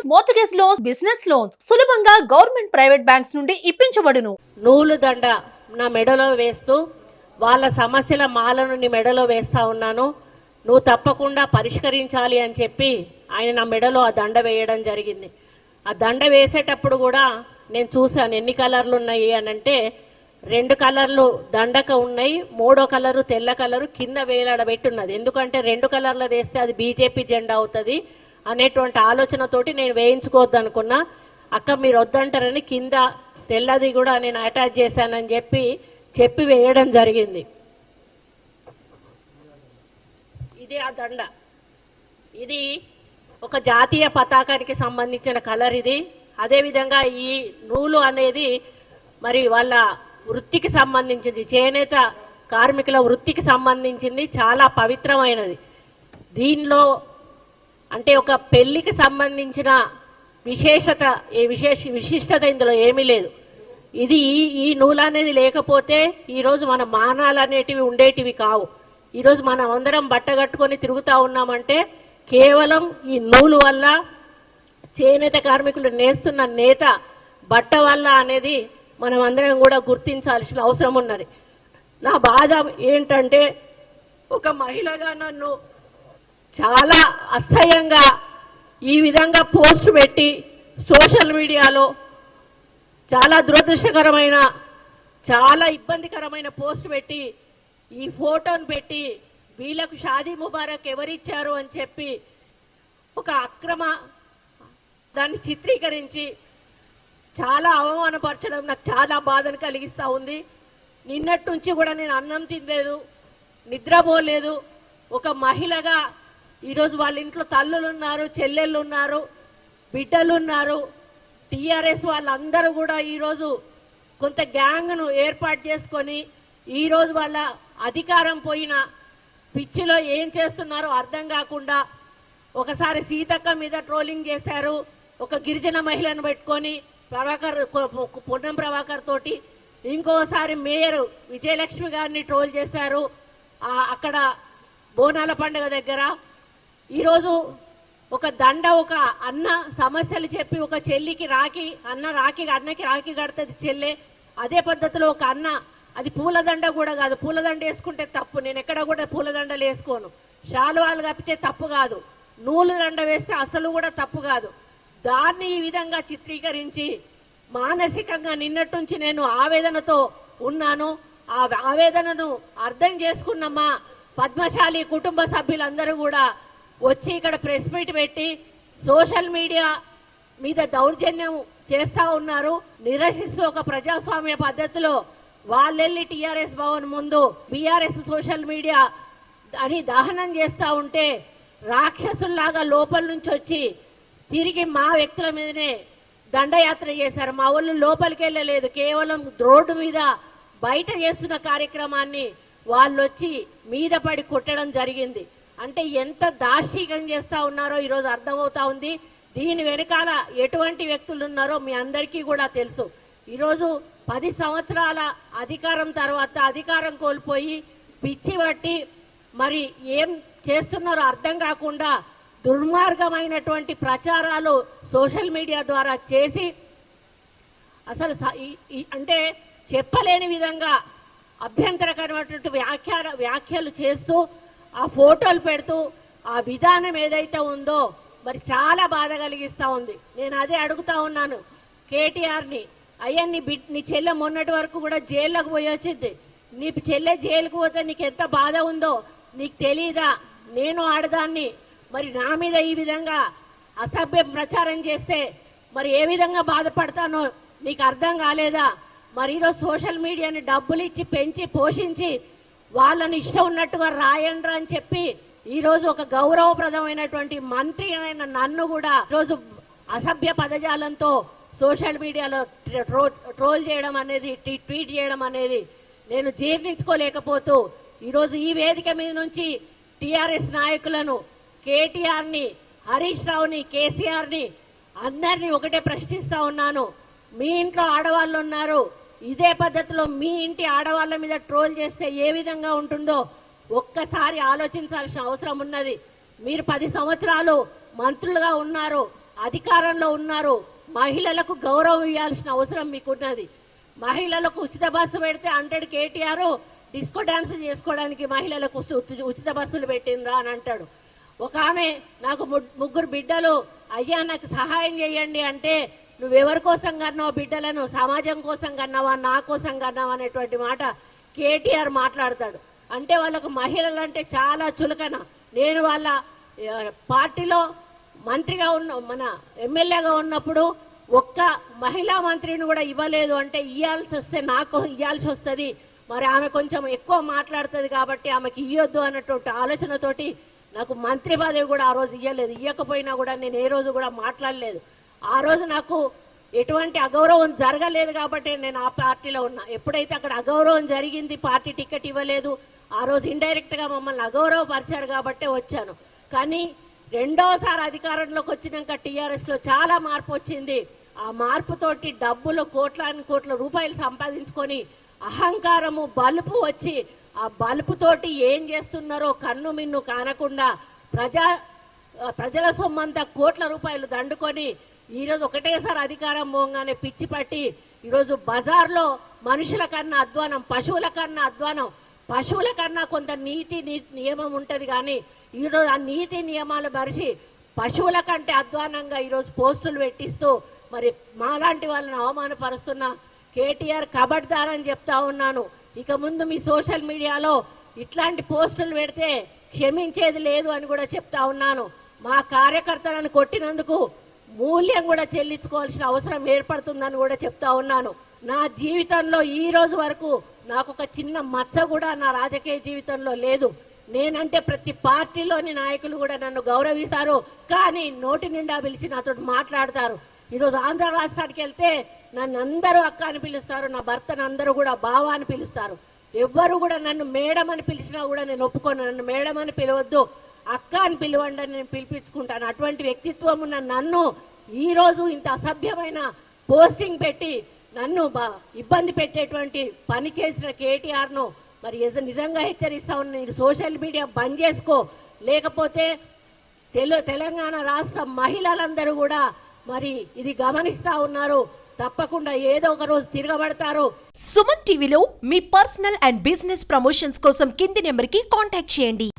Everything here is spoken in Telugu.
Loans mortgage loans business loans సులభంగా గవర్నమెంట్ ప్రైవేట్ బ్యాంక్స్ నుండి ఇప్పించబడును. నూలు దండ నా మెడలో వేస్తూ వాళ్ళ సమస్యల మాలను నీ మెడలో వేస్తా ఉన్నాను. నువ్వు తప్పకుండా పరిష్కరించాలి అని చెప్పి ఆయన నా మెడలో ఆ దండ వేయడం జరిగింది. ఆ దండ వేసేటప్పుడు కూడా నేను చూశాను ఎన్ని కలర్లు ఉన్నాయి అని అంటే రెండు కలర్లు దండక ఉన్నాయి మూడో కలరు తెల్ల కలరు కింద వేలాడబెట్టున్నది. ఎందుకంటే రెండు కలర్లు వేస్తే అది బీజేపీ జెండా అవుతుంది. అనేటువంటి ఆలోచనతోటి నేను వేయించుకోవద్దు అనుకున్నా అక్క మీరు వద్దంటారని కింద తెల్లది కూడా నేను అటాచ్ చేశానని చెప్పి చెప్పి వేయడం జరిగింది. ఇది ఆ దండ. ఇది ఒక జాతీయ పతాకానికి సంబంధించిన కలర్ ఇది. అదేవిధంగా ఈ నూలు అనేది మరి వాళ్ళ వృత్తికి సంబంధించింది. చేనేత కార్మికుల వృత్తికి సంబంధించింది. చాలా పవిత్రమైనది. దీనిలో అంటే ఒక పెళ్ళికి సంబంధించిన విశేషత ఏ విశేష విశిష్టత ఇందులో ఏమీ లేదు. ఇది ఈ ఈ నూలు అనేది లేకపోతే ఈరోజు మన మానాలు అనేటివి ఉండేటివి కావు. ఈరోజు మనం అందరం బట్ట కట్టుకొని తిరుగుతూ ఉన్నామంటే కేవలం ఈ నూలు వల్ల చేనేత కార్మికులు నేస్తున్న నేత బట్ట వల్ల అనేది మనం అందరం కూడా గుర్తించాల్సిన అవసరం ఉన్నది. నా బాధ ఏంటంటే ఒక మహిళగా నన్ను చాలా అసహ్యంగా ఈ విధంగా పోస్ట్ పెట్టి సోషల్ మీడియాలో చాలా దురదృష్టకరమైన చాలా ఇబ్బందికరమైన పోస్ట్ పెట్టి ఈ ఫోటోను పెట్టి వీళ్ళకు షాదీ ముబారక్ ఎవరిచ్చారు అని చెప్పి ఒక అక్రమ దాన్ని చిత్రీకరించి చాలా అవమానపరచడం నాకు చాలా బాధను కలిగిస్తూ ఉంది. నిన్నటి నుంచి కూడా నేను అన్నం తినలేదు నిద్రపోలేదు ఒక మహిళగా ఈరోజు వాళ్ళ ఇంట్లో తల్లులు ఉన్నారు చెల్లెళ్ళు ఉన్నారు బిడ్డలు ఉన్నారు టీఆర్ఎస్ వాళ్ళందరూ కూడా ఈరోజు కొంత గ్యాంగ్ను ఏర్పాటు చేసుకొని ఈరోజు వాళ్ళ అధికారం పోయిన పిచ్చిలో ఏం చేస్తున్నారో అర్థం కాకుండా ఒకసారి సీతక్క మీద ట్రోలింగ్ చేశారు. ఒక గిరిజన మహిళను పెట్టుకొని ప్రభాకర్ పొన్నం ప్రభాకర్ తోటి ఇంకోసారి మేయర్ విజయలక్ష్మి గారిని ట్రోల్ చేశారు. అక్కడ బోనాల పండుగ దగ్గర ఈరోజు ఒక దండ ఒక అన్న సమస్యలు చెప్పి ఒక చెల్లికి రాకి అన్న రాకి అన్నకి రాఖీ కడుతుంది చెల్లె. అదే పద్ధతిలో ఒక అన్న అది పూలదండ కూడా కాదు. పూలదండ వేసుకుంటే తప్పు. నేను ఎక్కడ కూడా పూలదండలు వేసుకోను. శాలువాలు కప్పితే తప్పు కాదు. నూలు దండ వేస్తే అసలు కూడా తప్పు కాదు. దాన్ని ఈ విధంగా చిత్రీకరించి మానసికంగా నిన్నట్టుంచి నేను ఆవేదనతో ఉన్నాను. ఆ ఆవేదనను అర్థం చేసుకున్నమ్మా పద్మశాలి కుటుంబ సభ్యులందరూ కూడా వచ్చి ఇక్కడ ప్రెస్ మీట్ పెట్టి సోషల్ మీడియా మీద దౌర్జన్యం చేస్తా ఉన్నారు. నిరసిస్తూ ఒక ప్రజాస్వామ్య పద్ధతిలో వాళ్ళెళ్ళి టీఆర్ఎస్ భవన్ ముందు బీఆర్ఎస్ సోషల్ మీడియా అని దహనం చేస్తా ఉంటే రాక్షసుల్లాగా లోపల నుంచి వచ్చి తిరిగి మా వ్యక్తుల మీదనే దండయాత్ర చేశారు. మా వాళ్ళు లోపలికి వెళ్ళలేదు. కేవలం రోడ్డు మీద బయట చేస్తున్న కార్యక్రమాన్ని వాళ్ళు వచ్చి మీద పడి కొట్టడం జరిగింది. అంటే ఎంత దార్శికం చేస్తా ఉన్నారో ఈరోజు అర్థమవుతా ఉంది. దీని వెనకాల ఎటువంటి వ్యక్తులు ఉన్నారో మీ అందరికీ కూడా తెలుసు. ఈరోజు పది సంవత్సరాల అధికారం తర్వాత అధికారం కోల్పోయి పిచ్చి పట్టి మరి ఏం చేస్తున్నారో అర్థం కాకుండా దుర్మార్గమైనటువంటి ప్రచారాలు సోషల్ మీడియా ద్వారా చేసి అసలు స- ఈ- అంటే చెప్పలేని విధంగా అభ్యంతరకరమైనటువంటి వ్యాఖ్య వ్యాఖ్యలు చేస్తూ ఆ ఫోటోలు పెడుతూ ఆ విధానం ఏదైతే ఉందో మరి చాలా బాధ కలిగిస్తూ ఉంది. నేను అదే అడుగుతా ఉన్నాను. కేటీఆర్ని అయ్యా నీ బిడ్ నీ చెల్లె మొన్నటి వరకు కూడా జైల్లోకి పోయి వచ్చింది. నీ చెల్లె జైలుకు పోతే నీకు ఎంత బాధ ఉందో నీకు తెలీదా? నేను ఆడదాన్ని. మరి నా మీద ఈ విధంగా అసభ్య ప్రచారం చేస్తే మరి ఏ విధంగా బాధపడతానో నీకు అర్థం కాలేదా? మరి ఈరోజు సోషల్ మీడియాని డబ్బులు ఇచ్చి పెంచి పోషించి వాళ్ళని ఇష్టం ఉన్నట్టుగా రాయండ్రా అని చెప్పి ఈరోజు ఒక గౌరవప్రదమైనటువంటి మంత్రి అయిన నన్ను కూడా ఈరోజు అసభ్య పదజాలంతో సోషల్ మీడియాలో ట్రోల్ చేయడం అనేది ట్వీట్ చేయడం అనేది నేను జీర్ణించుకోలేకపోతూ ఈరోజు ఈ వేదిక మీద నుంచి టీఆర్ఎస్ నాయకులను కేటీఆర్ని హరీష్ రావుని కేసీఆర్ని అందరినీ ఒకటే ప్రశ్నిస్తా ఉన్నాను. మీ ఇంట్లో ఆడవాళ్ళు ఉన్నారు ఇదే పద్ధతిలో మీ ఇంటి ఆడవాళ్ళ మీద ట్రోల్ చేస్తే ఏ విధంగా ఉంటుందో ఒక్కసారి ఆలోచించాల్సిన అవసరం ఉన్నది. మీరు పది సంవత్సరాలు మంత్రులుగా ఉన్నారు అధికారంలో ఉన్నారు. మహిళలకు గౌరవం ఇవ్వాల్సిన అవసరం మీకున్నది. మహిళలకు ఉచిత బస్సు పెడితే హండ్రెడ్ కేటీఆర్ డిస్కో డాన్స్ చేసుకోవడానికి మహిళలకు ఉచిత బస్సులు పెట్టిండ్రా అని అంటాడు. ఒక ఆమె నాకు ముగ్గురు బిడ్డలు అయ్యా నాకు సహాయం చేయండి అంటే నువ్వెవరి కోసం కన్నావు బిడ్డలను? సమాజం కోసం కన్నావా? నా కోసం కన్నావా? అనేటువంటి మాట కేటీఆర్ మాట్లాడతాడు. అంటే వాళ్ళకు మహిళలు అంటే చాలా చులకన. నేను వాళ్ళ పార్టీలో మంత్రిగా ఉన్న మన ఎమ్మెల్యేగా ఉన్నప్పుడు ఒక్క మహిళా మంత్రిని కూడా ఇవ్వలేదు అంటే ఇవ్వాల్సి వస్తే నాకు ఇవ్వాల్సి వస్తుంది. మరి ఆమె కొంచెం ఎక్కువ మాట్లాడుతుంది కాబట్టి ఆమెకి ఇవ్వద్దు అన్నటువంటి ఆలోచనతోటి నాకు మంత్రి పదవి కూడా ఆ రోజు ఇవ్వలేదు ఇవ్వకపోయినా కూడా నేను ఏ రోజు కూడా మాట్లాడలేదు. ఆ రోజు నాకు ఎటువంటి అగౌరవం జరగలేదు కాబట్టి నేను ఆ పార్టీలో ఉన్నా. ఎప్పుడైతే అక్కడ అగౌరవం జరిగింది పార్టీ టికెట్ ఇవ్వలేదు ఆ రోజు ఇండైరెక్ట్గా మమ్మల్ని అగౌరవపరిచారు కాబట్టే వచ్చాను. కానీ రెండోసారి అధికారంలోకి వచ్చినాక టీఆర్ఎస్లో చాలా మార్పు వచ్చింది. ఆ మార్పుతోటి డబ్బులు కోట్లాని కోట్ల రూపాయలు సంపాదించుకొని అహంకారము బలుపు వచ్చి ఆ బలుపుతోటి ఏం చేస్తున్నారో కన్ను మిన్ను కానకుండా ప్రజా ప్రజల సొమ్మంతా కోట్ల రూపాయలు దండుకొని ఈరోజు ఒకటేసారి అధికారం పోగానే పిచ్చి పట్టి ఈరోజు బజార్లో మనుషుల కన్నా అధ్వానం పశువుల కన్నా అధ్వానం పశువుల కన్నా కొంత నీతి ని- నియమం ఉంటుంది కానీ ఈరోజు ఆ నీతి నియమాలు మరిచి పశువుల కంటే అధ్వానంగా ఈరోజు పోస్టులు పెట్టిస్తూ మరి మాలాంటి వాళ్ళని అవమానపరుస్తున్న కేటీఆర్ కబడ్దార్ అని చెప్తా ఉన్నాను. ఇక ముందు మీ సోషల్ మీడియాలో ఇట్లాంటి పోస్టులు పెడితే క్షమించేది లేదు అని కూడా చెప్తా ఉన్నాను. మా కార్యకర్తలను కొట్టినందుకు మూల్యం కూడా చెల్లించుకోవాల్సిన అవసరం ఏర్పడుతుందని కూడా చెప్తా ఉన్నాను. నా జీవితంలో ఈ రోజు వరకు నాకు ఒక చిన్న మచ్చ కూడా నా రాజకీయ జీవితంలో లేదు. నేనంటే ప్రతి పార్టీలోని నాయకులు కూడా నన్ను గౌరవిస్తారు కానీ నోటి నిండా పిలిచి నాతో మాట్లాడతారు. ఈరోజు ఆంధ్ర రాష్ట్రానికి వెళ్తే నన్ను అందరూ అక్క అని పిలుస్తారు నా భర్తను అందరూ కూడా బావ అని పిలుస్తారు. ఎవ్వరు కూడా నన్ను మేడం అని పిలిచినా కూడా నేను ఒప్పుకోను నన్ను మేడం అని పిలవద్దు. అక్క అని పిలవండి అని నేను పిలిపించుకుంటాను. అటువంటి వ్యక్తిత్వం ఉన్న నన్ను ఈరోజు ఇంత అసభ్యమైన పోస్టింగ్ పెట్టి నన్ను బ- ఇబ్బంది పెట్టేటువంటి పని చేసిన కేటీఆర్ను మరి నిజంగా హెచ్చరిస్తా ఉన్నా. నీకు సోషల్ మీడియా బంద్ చేసుకో. లేకపోతే తెలు తెలంగాణ రాష్ట్ర మహిళలందరూ కూడా మరి ఇది గమనిస్తా ఉన్నారు. తప్పకుండా ఏదో ఒక రోజు తిరగబడతారు. సుమన్ టీవీలో మీ పర్సనల్ అండ్ బిజినెస్ ప్రమోషన్స్ కోసం కింది నెంబర్కి కాంటాక్ట్ చేయండి.